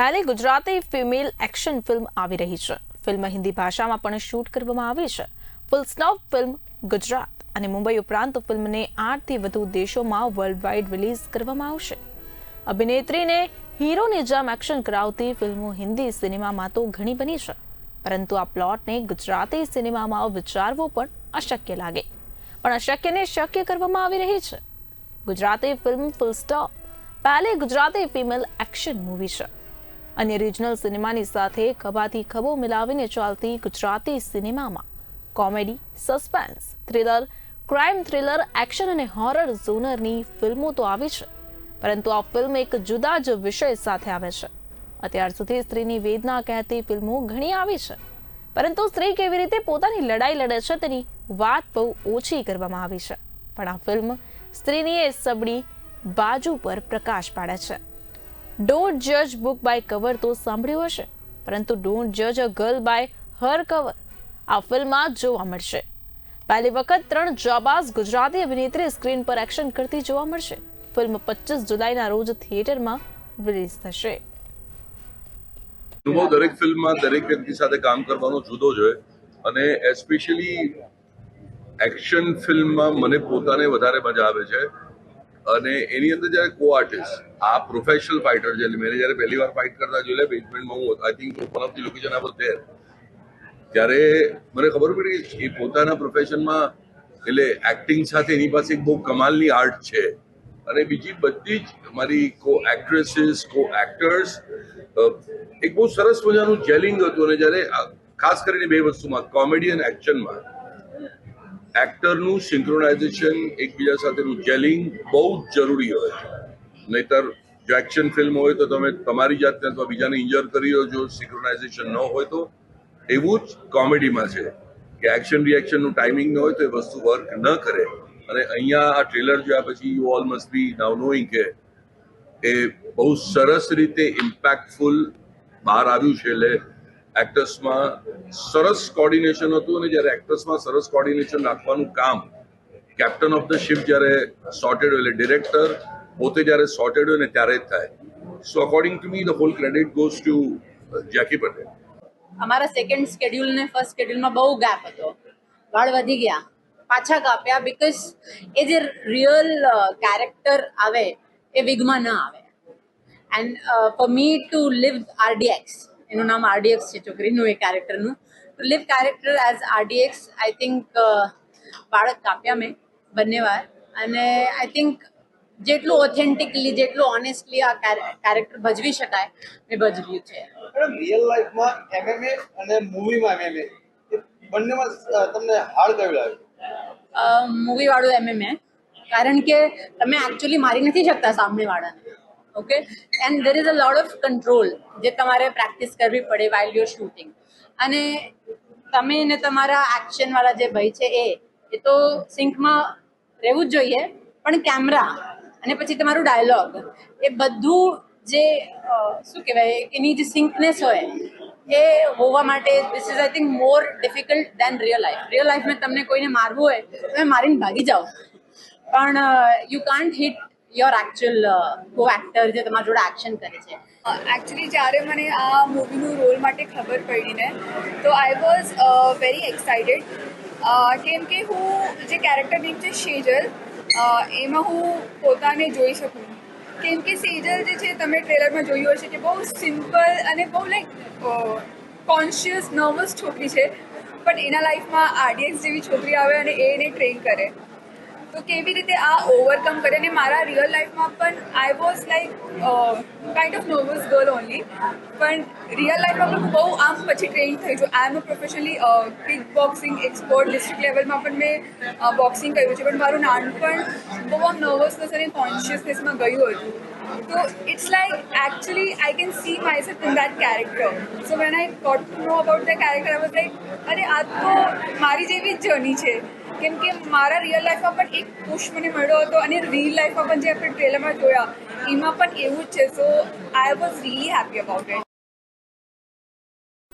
પહેલી Gujarati female action film આવી રહી છે. ફિલ્મ હિન્દી ભાષામાં પણ શૂટ કરવામાં આવી છે. ફૂલ સ્ટોપ ફિલ્મ ગુજરાત અને મુંબઈ ઉપરાંત ફિલ્મને આઠથી વધુ દેશોમાં વર્લ્ડ વાઇડ રિલીઝ કરવામાં આવશે. અભિનેત્રીને હીરોની જેમ એક્શન કરાવતી ફિલ્મો હિન્દી સિનેમામાં તો ઘણી બની છે. પરંતુ આ પ્લોટને ગુજરાતી સિનેમામાં વિચારવો પણ અશક્ય લાગે. પણ અશક્યને શક્ય કરવામાં આવી રહી છે. Gujarati film full stop. પહેલી ગુજરાતી ફિમેલ એક્શન મૂવી છે. અન્ય રિજનલ સિનેમાની સાથે ખભાથી ખભો મિલાવીને ચાલતી ગુજરાતી સિનેમામાં comedy suspense thriller crime thriller action અને હોરર ઝોનરની ફિલ્મો તો આવી છે. પરંતુ આ ફિલ્મ એક જુદા જ વિષય સાથે આવે છે. અત્યાર સુધી સ્ત્રીની વેદના કહેતી ફિલ્મો ઘણી આવી છે. પરંતુ સ્ત્રી કેવી રીતે પોતાની લડાઈ લડે છે તેની વાત બહુ ઓછી કરવામાં આવી છે. પણ આ ફિલ્મ સ્ત્રીની એ સબળી બાજુ પર પ્રકાશ પાડે છે. ડોન્ટ જજ બુક બાય કવર તો સાંભળ્યું હશે. પરંતુ ડોન્ટ જજ a girl by her cover આ ફિલ્મમાં જોવા મળશે. પહેલી વખત ત્રણ જાબાઝ ગુજરાતી અભિનેત્રી સ્ક્રીન પર એક્શન કરતી જોવા મળશે. ફિલ્મ પચીસ જુલાઈના રોજ થિયેટરમાં રિલીઝ થશે. અનુભવ દરેક ફિલ્મમાં દરેક વ્યક્તિ સાથે કામ કરવાનો જુદો જ અને એસ્પેશિયલી એક્શન ફિલ્મમાં મને પોતાને વધારે મજા આવે છે. અને એની અંદર જ્યારે કો આર્ટિસ્ટ આ પ્રોફેશનલ ફાઇટર છે મેં જ્યારે પહેલી વાર ફાઇટ કરતા જોયેલા બેઝમેન્ટમાં હું I think one of the location આ વોઝ ત્યારે મને ખબર પડી એ પોતાના પ્રોફેશનમાં એટલે એક્ટિંગ સાથે એની પાસે એક બહુ કમાલની આર્ટ છે. અને બીજી બધી જ મારી કો એક્ટ્રેસીસ કો એક્ટર્સ એક બહુ સરસ મજાનું જેલિંગ હતું. અને જ્યારે ખાસ કરીને બે વસ્તુમાં કોમેડી અને એક્શનમાં એક્ટરનું સિંક્રોનાઇઝેશન એકબીજા સાથેનું જેલિંગ બહુ જ જરૂરી હોય નહીતર જો એક્શન ફિલ્મ હોય તો તમે તમારી જાતને અથવા બીજાને ઇન્જર કરી રહ્યો જો સિંક્રોનાઇઝેશન ન હોય તો, એવું જ કોમેડીમાં છે કે એક્શન રિએક્શનનું ટાઈમિંગ ન હોય તો એ વસ્તુ વર્ક ન કરે. અને અહીંયા આ ટ્રેલર જોયા પછી you all must be now knowing કે, એ બહુ સરસ રીતે ઇમ્પેક્ટફુલ બહાર આવ્યું છે એટલે એક્ટર્સમાં સરસ કોર્ડિનેશન હતું અને જ્યારે એક્ટર્સમાં સરસ કોર્ડિનેશન રાખવાનું કામ કેપ્ટન ઓફ ધ શિપ જ્યારે સોર્ટેડ હોય એટલે ડિરેક્ટર પોતે જ્યારે સોર્ટેડ હોય ને ત્યારે જ થાય. So according to me the whole credit goes to Jackie Patel અમારા સેકન્ડ સ્કેડ્યુલ ને ફર્સ્ટ સ્કેડ્યુલમાં બહુ ગેપ હતો. વાળ વધી ગયા. પાછા કાપ્યા બીકોઝ એ જે રિયલ કેરેક્ટર આવે, એ વિગમાં ન આવે. And for me to live RDX એનું નામ આરડીએક્સ છે છોકરીનું એ કેરેક્ટરનું to live character as RDX I think બાળક કાપ્યા મેં બંને વાર. અને આઈ થિંક જેટલું ઓથેન્ટિકલી જેટલું ઓનેસ્ટલી આ કેરેક્ટર ભજવી શકાય મેં ભજવ્યું છે. રિયલ લાઈફમાં એમએમએ અને મૂવીમાં એમએમએ બંનેમાં તમને હાર્ડ કયું લાગ્યું મૂવી વાળું એમએમએ કારણ કે તમે એકચ્યુઅલી મારી નથી શકતા સામેવાળાને okay and there is a lot of control જે તમારે પ્રેક્ટિસ કરવી પડે વાઇલ યુર શૂટિંગ અને તમે ને તમારા એક્શન વાળા જે ભાઈ છે એ એ તો સિંકમાં રહેવું જ જોઈએ, પણ કેમેરા અને પછી તમારું ડાયલોગ એ બધું જે શું કહેવાય, એની જે સિંકનેસ હોય, એ હોવા માટે this is I think more difficult than real life real લાઈફમાં તમને કોઈને મારવું હોય તમે મારીને ભાગી જાઓ. પણ you can't hit your actual co actor જે તમારા જોડે એક્શન કરે છે? એકચ્યુઅલી જ્યારે મને આ મૂવીનું રોલ માટે ખબર પડી ને, તો આઈ વોઝ વેરી એક્સાઇટેડ કેમ કે હું જે કેરેક્ટર નેમ છે સેજલ એમાં હું પોતાને જોઈ શકું. કેમ કે સેજલ જે છે, તમે ટ્રેલરમાં જોયું હશે કે બહુ સિમ્પલ અને બહુ લાઈક કોન્શિયસ નર્વસ છોકરી છે. પણ એના લાઈફમાં આરડીએક્સ જેવી છોકરી આવે અને એને ટ્રેન કરે. તો કેવી રીતે આ ઓવરકમ કરે? અને મારા રિયલ લાઈફમાં પણ I was like kind of nervous girl only પણ રિયલ લાઈફમાં પણ બહુ આમ પછી ટ્રેન થઈ છું I am a professionally kick boxing export district લેવલમાં પણ મેં બોક્સિંગ કર્યું છે. પણ મારું નાનપણ બહુ આમ નર્વસનેસ અને કોન્શિયસનેસમાં ગયું હતું. Like actually I can see myself in that character so when I got to know about the character I was like અરે, આ તો મારી જેવી જ જર્ની છે. કેમ કે મારા રિયલ લાઈફમાં પણ એક પુશ મને મળ્યો હતો અને રિયલ લાઈફમાં પણ જે આપણે ટ્રેલરમાં જોયા, એમાં પણ એવું જ છે. So I was really happy about it